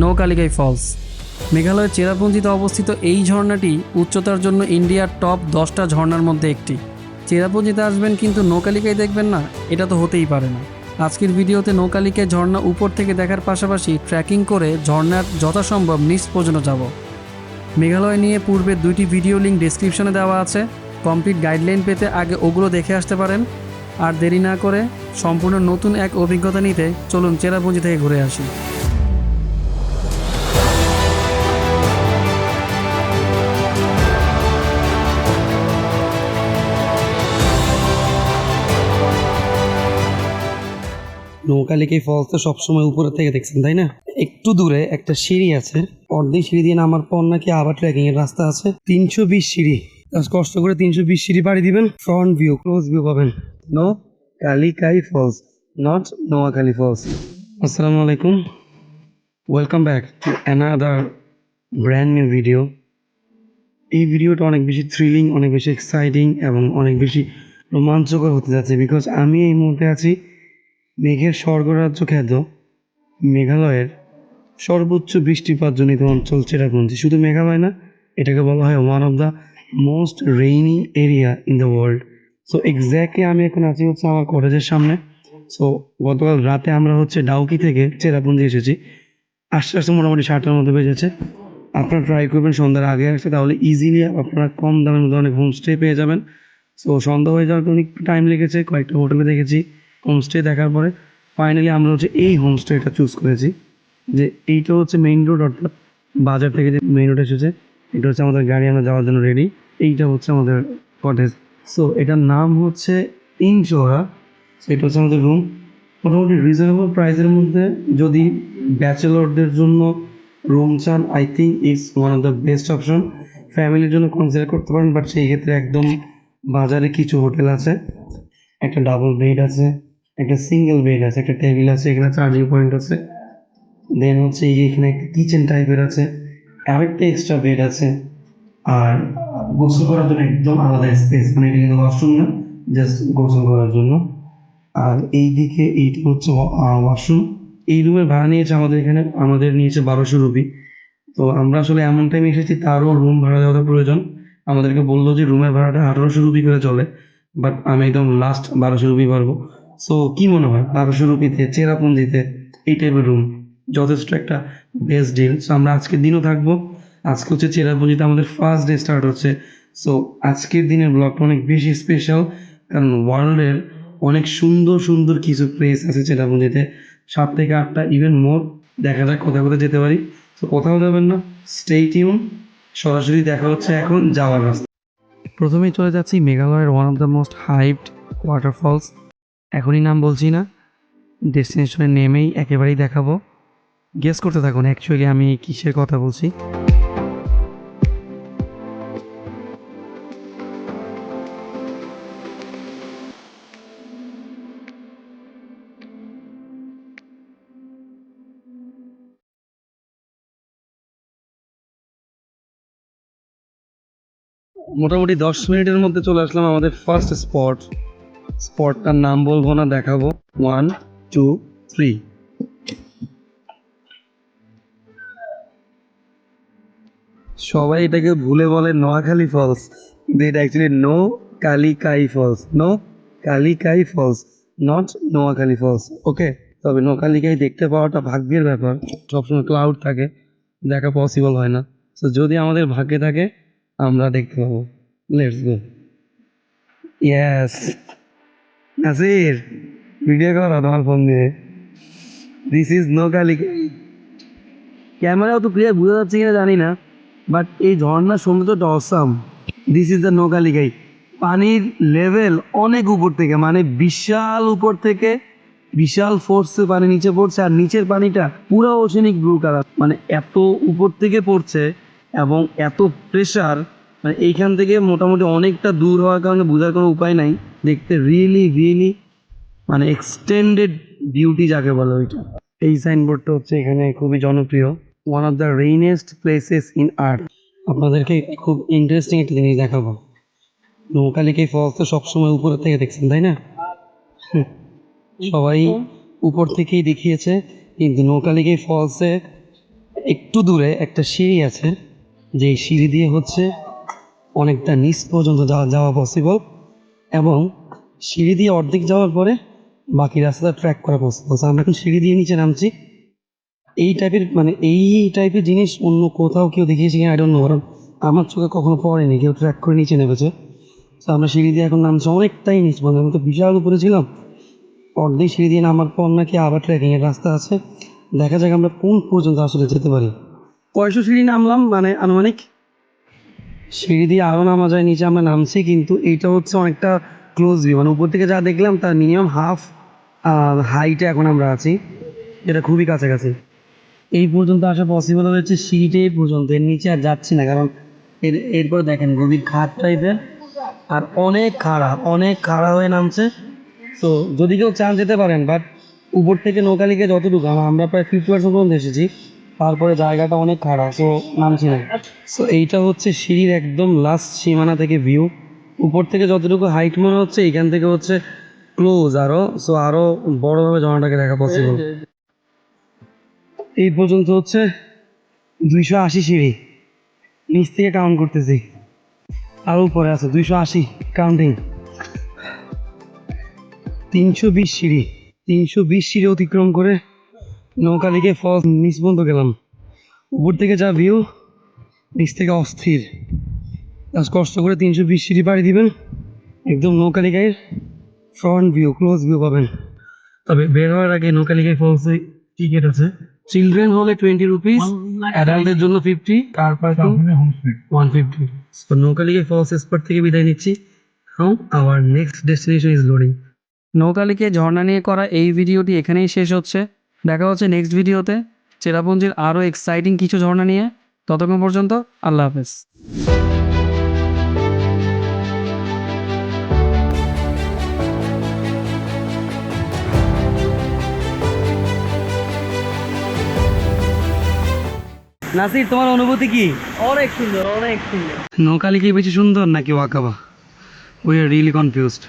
নৌকালিকাই false. মেঘালয়ের চেরাপুঞ্জিতে অবস্থিত এই ঝর্ণাটি উচ্চতার জন্য ইন্ডিয়ার টপ দশটা ঝর্ণার মধ্যে একটি। চেরাপুঞ্জিতে আসবেন কিন্তু নৌকালিকায় দেখবেন না, এটা তো হতেই পারে না। আজকের ভিডিওতে নৌকালিকায় ঝর্ণা উপর থেকে দেখার পাশাপাশি ট্র্যাকিং করে ঝর্ণার যথাসম্ভব নিচ পর্যন্ত যাব। মেঘালয় নিয়ে পূর্বে দুইটি ভিডিও লিঙ্ক ডেসক্রিপশনে দেওয়া আছে। কমপ্লিট গাইডলাইন পেতে আগে ওগুলো দেখে আসতে পারেন। আর দেরি না করে সম্পূর্ণ নতুন এক অভিজ্ঞতা নিতে চলুন চেরাপুঞ্জি থেকে ঘুরে আসি। নৌকালিকে ফলস তো সবসময় উপরে থেকে দেখছেন তাই না? একটু দূরে একটা সিঁড়ি আছে। অর্ধেক সিঁড়ি দিয়ে নামার পর নাকি আবার ট্রেকিং এর রাস্তা আছে। তিনশো বিশ সিঁড়ি। কষ্ট করে তিনশো বিশ সিঁড়ি পাড়ি দিবেন ফ্রন্ট ভিউ ক্লোজ ভিউ পাবেন। Nohkalikai falls not Noakhali falls আসসালামু আলাইকুম। Welcome back to another brand new video এই ভিডিওটা অনেক বেশি থ্রিলিং অনেক বেশি এক্সাইটিং এবং অনেক বেশি রোমাঞ্চকর হতে যাচ্ছে বিকজ আমি এই মুহূর্তে আছি মেঘের স্বর্গরাজ্য খ্যাত মেঘালয়ের সর্বোচ্চ বৃষ্টিপাত জনিত অঞ্চল চেরাপুঞ্জি। শুধু মেঘালয় না, এটাকে বলা হয় one of the most rainy area in the world so exactly আমি এখন আছি হচ্ছে আমার কলেজের সামনে। সো গতকাল রাতে আমরা হচ্ছে ডাউকি থেকে চেরাপুঞ্জি এসেছি। আস্তে আস্তে মোটামুটি সাতটার মধ্যে বেজেছে। আপনারা ট্রাই করবেন সন্ধ্যার আগে আসতে, তাহলে ইজিলি আপনারা কম দামের মধ্যে অনেক হোমস্টে পেয়ে যাবেন। সো সন্ধ্যা হয়ে যাওয়ার অনেক টাইম লেগেছে, কয়েকটা হোটেলে দেখেছি। হোমস্টে দেখার পরে ফাইনালি আমরা হচ্ছে এই হোমস্টেটা চুজ করেছি। যে এইটা হচ্ছে মেইন রোড অর্থাৎ বাজার থেকে যে মেইন রোড এসেছে, এটা হচ্ছে আমাদের গাড়ি, আমরা যাওয়ার জন্য রেডি এইটা হচ্ছে আমাদের কটেজ সো এটার নাম হচ্ছে ইনচোরা সেটা হচ্ছে আমাদের রুম মোটামুটি রিজনেবল প্রাইসের মধ্যে যদি ব্যাচেলরদের জন্য রুম চান I think it's one of the best option ফ্যামিলির জন্য কনসিডার করতে পারেন বাট সেই ক্ষেত্রে একদম বাজারে কিছু হোটেল আছে। একটা ডাবল বেড আছে। একটা সিঙ্গেল বেড আছে, একটা টেবিল আছে, এখানে চার্জিং পয়েন্ট আছে। দেন হচ্ছে এখানে একটা কিচেন টাইপের আছে, আরেকটা এক্সট্রা বেড আছে। আর গোসল করার জন্য একদম আলাদা স্পেস মানে এটা কিন্তু ওয়াশরুম না জাস্ট গোসল করার জন্য। আর এই দিকে এইটা হচ্ছে ওয়াশরুম এই রুমের ভাড়া নিয়েছে আমাদের এখানে, আমাদের নিয়েছে বারোশো রুপি। তো আমরা আসলে এমন টাইমে এসেছি, তারও রুম ভাড়া দেওয়ার প্রয়োজন। আমাদেরকে বলল যে রুমের ভাড়াটা আঠারোশো রুপি করে চলে বাট আমি একদম লাস্ট বারোশো রুপি পারব। সো কি মনে হয়? বারোশো রুপিতে চেরাপুঞ্জিতে এই টাইপের রুম যথেষ্ট একটা বেস্ট ডিল সো আমরা আজকের দিনও থাকব। আজকে হচ্ছে চেরাপুঞ্জিতে আমাদের ফার্স্ট ডে স্টার্ট হচ্ছে। সো আজকের দিনের ব্লগটা অনেক বেশি স্পেশাল কারণ ওয়ার্ল্ডের অনেক সুন্দর সুন্দর কিছু প্লেস আছে চেরাপুঞ্জিতে। সাত থেকে আটটা ইভেন মোর দেখা যাক কোথায় কোথায় যেতে পারি। তো কোথাও যাবেন না। স্টে টিউন সরাসরি দেখা হচ্ছে এখন যাওয়ার রাস্তা। প্রথমেই চলে যাচ্ছি মেঘালয়ের one of the most hyped waterfalls এখনই নাম বলছি না। ডেস্টিনেশনে নেমেই একেবারেই দেখাবো। গেস করতে থাকুন অ্যাকচুয়ালি আমি কিসের কথা বলছি। মোটামুটি দশ মিনিটের মধ্যে চলে আসলাম আমাদের ফার্স্ট স্পট স্পটটার নাম বলব না, দেখাবো। ওয়ান টু থ্রি সবাই এটাকে ভুলে বলে নোয়াখালী ফলস। কিন্তু actually Nohkalikai falls. Nohkalikai falls not Noakhali falls okay তবে নোকালিকাই দেখতে পাওয়াটা ভাগ্যের ব্যাপার। সবসময় ক্লাউড থাকে, দেখা পসিবল হয় না। তো যদি আমাদের ভাগ্যে থাকে, আমরা দেখতে পাবো। Let's go yes Nasir video করো তোমার ফোন দিয়ে। দিস ইজ নো কালিকাই ক্যামেরাও তো ক্লিয়ার বোঝা যাচ্ছে কিনা জানি না বাট এই ঝর্ণার সৌন্দর্যটা awesome this is the Nohkalikai পানির লেভেল অনেক উপর থেকে মানে বিশাল উপর থেকে বিশাল ফোর্সে পানি নিচে পড়ছে, আর নিচের পানিটা পুরো ওশেনিক ব্লু কালার মানে এত উপর থেকে পড়ছে এবং এত প্রেশার মানে এইখান থেকে মোটামুটি অনেকটা দূর হওয়ার কারণে বোঝার কোনো উপায় নাই। দেখতে রিয়েলি রিয়েলি মানে এক্সটেন্ডেড বিউটি যাকে বলে ওইটা। এই সাইনবোর্ডটা হচ্ছে এখানে খুবই জনপ্রিয়। One of the rainiest places in earth আপনাদেরকে খুব ইন্টারেস্টিং একটা জিনিস দেখাবো। নৌকালিকে ফলস তো সবসময় উপরের থেকে দেখছেন, তাই না? সবাই উপর থেকেই দেখিয়েছে, কিন্তু নৌকালিকে ফলসে একটু দূরে একটা সিঁড়ি আছে। যেই সিঁড়ি দিয়ে হচ্ছে অনেকটা নিচ পর্যন্ত যাওয়া যাওয়া পসিবল এবং সিঁড়ি দিয়ে অর্ধেক যাওয়ার পরে বাকি রাস্তাটা ট্র্যাক করা পসিবল আমরা এখন সিঁড়ি দিয়ে নিচে নামছি। এই টাইপের মানে এই টাইপের জিনিস অন্য কোথাও কেউ দেখিয়েছে কিনা আই নো কারণ আমার চোখে কখনো পড়েনি, কেউ ট্র্যাক করে নিচে নেমেছে। তো আমরা সিঁড়ি দিয়ে এখন নামছি অনেকটাই নিচ পর্যন্ত। আমি তো বিশাল উপরে ছিলাম। অর্ধেক সিঁড়ি দিয়ে নামার পর নাকি আবার ট্রেকিংয়ের রাস্তা আছে। দেখা যাক আমরা কোন পর্যন্ত আসলে যেতে পারি। কয়শো সিঁড়ি নামলাম মানে আনুমানিক সিঁড়ি দিয়ে আরও নামা যায়, নিচে আমরা নামছি, কিন্তু এইটা হচ্ছে অনেকটা ক্লোজ ভিউ মানে উপর থেকে যা দেখলাম, তার মিনিমাম হাফ হাইটে এখন আমরা আছি। এটা খুবই কাছাকাছি। এই পর্যন্ত আসা পসিবল হয়েছে সিঁড়িতে এই পর্যন্ত। এর নিচে আর যাচ্ছি না, কারণ এর, এরপর দেখেন গভীর খাট টাইপের আর অনেক খাড়া অনেক খাড়া হয়ে নামছে। তো যদি কেউ চান যেতে পারেন বাট উপর থেকে নৌকালিকে যতটুকু, আমরা প্রায় ফিফটি পার্সেন্ট পর্যন্ত এসেছি। তারপরে জায়গাটা অনেক খারাপ সো নামছি না। সো এইটা হচ্ছে সিঁড়ির একদম লাস্ট সীমানা থেকে ভিউ উপর থেকে যতটুকু হাইট মনে হচ্ছে, এখান থেকে হচ্ছে ক্লোজ আরও সো আরও বড়োভাবে ঝর্ণাটাকে দেখা পসিবল এই পর্যন্ত হচ্ছে দুইশো আশি সিঁড়ি। নিচ থেকে কাউন্ট করতেছি। আর উপরে আছে দুইশো আশি কাউন্টিং তিনশো বিশ সিঁড়ি। তিনশো বিশ সিঁড়ি অতিক্রম করে নৌকা দিকে ফলস নিচ পর্যন্ত গেলাম। উপর থেকে যা ভিউ নিচ থেকে অস্থির। আজ কষ্ট করে তিনশো বিশ সিঁড়ি পাড়ি দিবেন একদম নৌকালিকায় ফ্রন্ট ভিউ ক্লোজ ভিউ পাবেন। তবে বের হওয়ার আগে নৌকালিকায় ফলসে টিকিট আছে। চিলড্রেন হলে টোয়েন্টি রুপিস অ্যাডাল্টদের জন্য fifty car parking one fifty তো নৌকালিকায় ফলস স্পট থেকে বিদায় নিচ্ছি। How our next destination is loading নৌকালিকে ঝর্ণা নিয়ে করা এই ভিডিওটি এখানেই শেষ হচ্ছে। দেখা হচ্ছে নেক্সট ভিডিওতে চেরাপুঞ্জির আরও এক্সাইটিং কিছু ঝর্ণা নিয়ে। ততক্ষণ পর্যন্ত আল্লাহ হাফেজ। নাসির তোমার অনুভূতি কি? অনেক সুন্দর অনেক সুন্দর। নৌকালি কি বেশি সুন্দর নাকি Wahkaba? We are really confused